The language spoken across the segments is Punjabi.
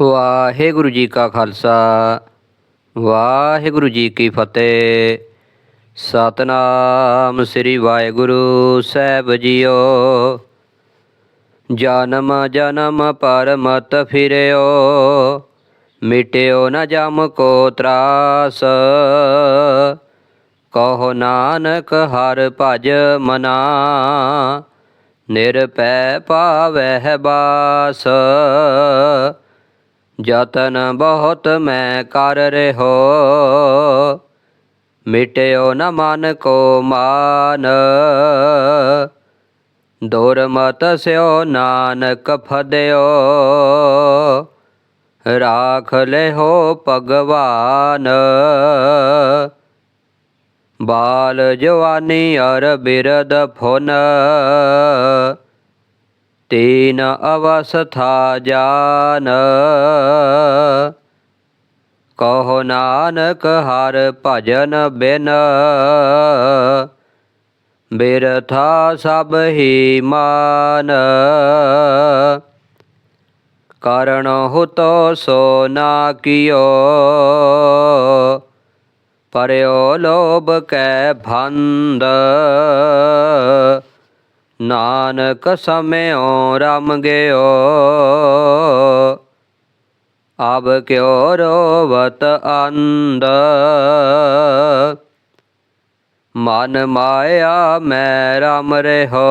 ਵਾਹਿਗੁਰੂ ਜੀ ਕਾ ਖਾਲਸਾ, ਵਾਹਿਗੁਰੂ ਜੀ ਕੀ ਫਤਿਹ। ਸਤਨਾਮ ਸ੍ਰੀ ਵਾਹਿਗੁਰੂ ਸਾਹਿਬ ਜੀਓ। ਜਨਮ ਜਨਮ ਪਰਮਤ ਫਿਰਿਓ, ਮਿਟਿਓ ਨ ਜਮ ਕੋ ਤਰਾਸ। ਕਹੋ ਨਾਨਕ ਹਰ ਭਜ ਮਨਾ ਨਿਰਪੈ ਪਾਵਹਿ ਬਾਸ। ਯਤਨ ਬਹੁਤ ਮੈਂ ਕਰ ਰਹਿਓ ਮਿਟਿਓ ਨ ਮਨ ਕੋ ਮਾਨ। ਦੁਰਮਤ ਸਿਓ ਨਾਨਕ ਫਦਿਓ। ਰਾਖ ਲਿਓ ਭਗਵਾਨ। ਬਾਲ ਜਵਾਨੀ ਅਰ ਬਿਰਦ ਫੁਨ। ਤੀਨ ਅਵਸਥਾ ਜਾਨ। ਕਹੋ ਨਾਨਕ ਹਰ ਭਜਨ ਬਿਨ। ਬਿਰਥਾ ਸਭ ਹੀ ਮਾਨ। ਕਰਣ ਹੁਤੋ ਸੋ ਨਾ ਕੀਓ। ਪਰਿਓ ਲੋਭ ਕੈ ਭੰਦ। ਨਾਨਕ ਸਮਿਓ ਰਮ ਗਿਓ ਅਬ ਕਿਉ ਰੋਵਤ ਅੰਦ ਮਨ ਮਾਇਆ ਮੈਂ ਰਮ ਰਹਿਓ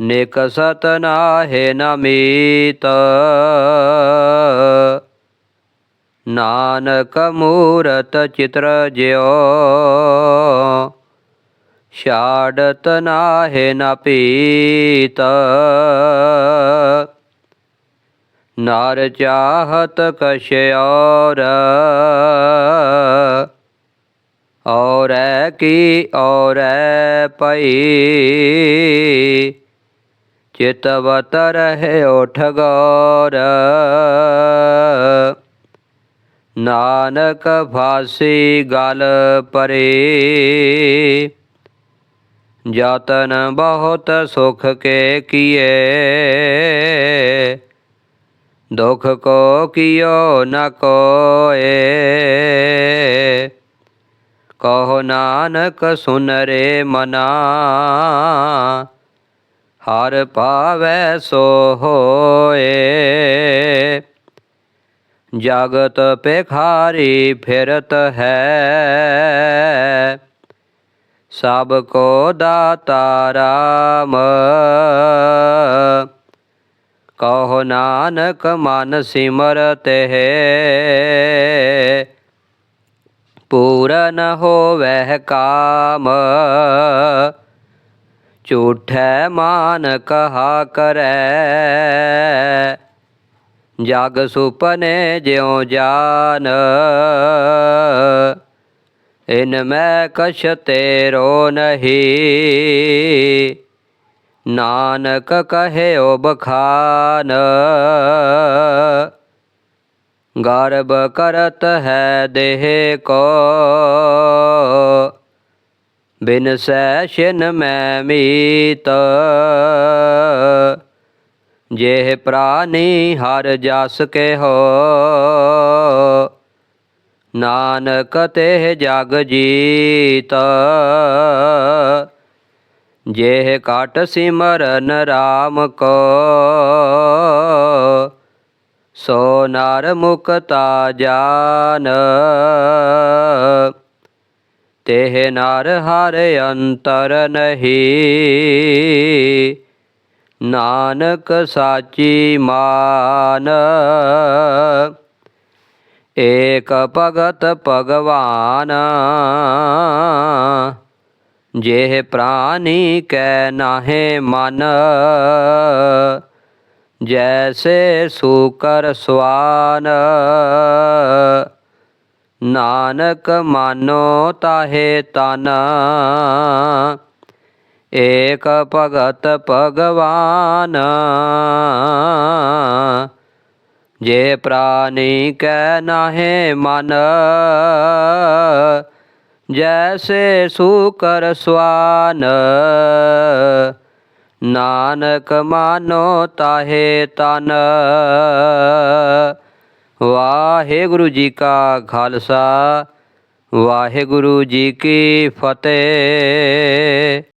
ਨਿਕਸਤ ਨਾਹਿ ਨਮੀਤ ਨਾਨਕ ਮੂਰਤ ਚਿਤਰ ਜਿਓ ਛਾੜਤ ਨਾਹਿ ਨ ਪੀਤ। ਨਰ ਚਾਹਤ ਕਛ ਔਰ, ਔਰੈ ਕੀ ਔਰੈ ਪਈ। ਚਿਤਵਤ ਉਠ ਗੌਰ। ਨਾਨਕ ਫਾਸੀ ਗਲ ਪਰੇ। ਯਤਨ ਬਹੁਤ ਸੁਖ ਕੇ ਕੀਏ। ਦੁਖ ਕੋ ਕੀਓ ਨ ਕੋਏ। ਕਹੋ ਨਾਨਕ ਸੁਨ ਰੇ ਮਨਾ। ਹਰ ਪਾਵੈ ਸੋ ਹੋਏ। ਜਗਤ ਪੇਖਾਰੀ ਫਿਰਤ ਹੈ। ਸਭ ਕੋ ਦਾਤਾ ਰਾਮ ਕਹੋ ਨਾਨਕ ਮਨ ਸਿਮਰਤ ਹੈ ਪੂਰਨ ਹੋਵੈ ਕਾਮ ਝੂਠੈ ਮਾਨ ਕਹਾ ਕਰੈ ਜਗ ਸੁਪਨੇ ਜਿਉ ਜਾਨ ਇਨ ਮੈਂ ਕਛ ਤੇਰੋ ਨਹੀਂ। ਨਾਨਕ ਕਹਿਓ ਬਖਾਨ, ਗਰਬ ਕਰਤ ਹੈ ਦੇਹ ਕੋ। ਬਿਨ ਸੈਸ਼ਨ ਮੈਂ ਮੀਤ ਜੇ ਪ੍ਰਾਨੀ ਹਰ ਜਸ ਕੇ ਹੋ। ਨਾਨਕ ਤੇ ਜਗ ਜੀਤ। ਜੇ ਕਾਟ ਸਿਮਰਨ ਰਾਮ ਕੋ, ਸੋ ਨਰ ਮੁਕਤਾ ਜਾਨ। ਤੇ ਨਰ ਹਰ ਅੰਤਰ ਨਹੀਂ। ਨਾਨਕ ਸਾਚੀ ਮਾਨ। ਏਕ ਭਗਤ ਭਗਵਾਨ ਜੇ ਪ੍ਰਾਨੀ ਕੈ ਨਾਹੇ ਮਨ, ਜੈਸੇ ਸੂਕਰ ਸਵਾਨ ਨਾਨਕ ਮਾਨੋ ਤਾਹੇ ਤਨ, ਏਕ ਭਗਤ ਭਗਵਾਨ। ਜੇ ਪ੍ਰਾਨੀ ਕੈ ਨਾਹੇ ਮਨ, ਜੈਸੇ ਸੂਕਰ ਸਵਾਨ, ਨਾਨਕ ਮਾਨੋ ਤਾਹੇ ਤਨ। ਵਾਹਿਗੁਰੂ ਜੀ ਕਾ ਖਾਲਸਾ, ਵਾਹਿਗੁਰੂ ਜੀ ਕੀ ਫਤਿਹ।